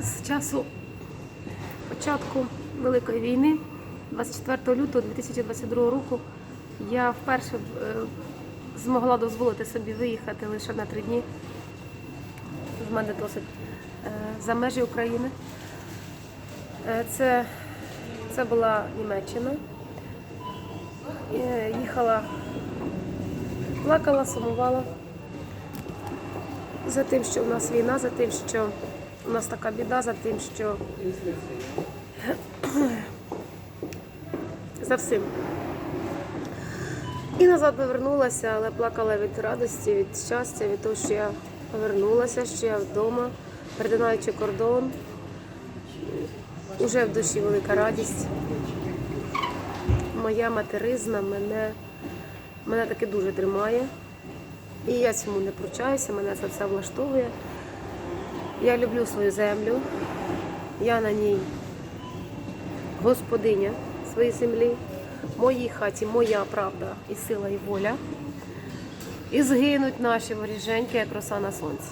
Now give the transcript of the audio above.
з часу початку Великої війни, 24 лютого 2022 року, я вперше е, змогла дозволити собі виїхати лише на три дні. З мене досить е, за межі України. Е, Це, це була Німеччина. Їхала, плакала, сумувала за тим, що у нас війна, за тим, що у нас така біда, за тим, що за всім. І назад повернулася, але плакала від радості, від щастя, від того, що я повернулася, що я вдома, перетинаючи кордон. Уже в душі велика радість. Моя материзна мене, мене таки дуже тримає. І я цьому не пручаюся, мене це все влаштовує. Я люблю свою землю, я на ній господиня своєї землі, в моїй хаті моя правда і сила, і воля. І згинуть наші воріженьки, як роса на сонці.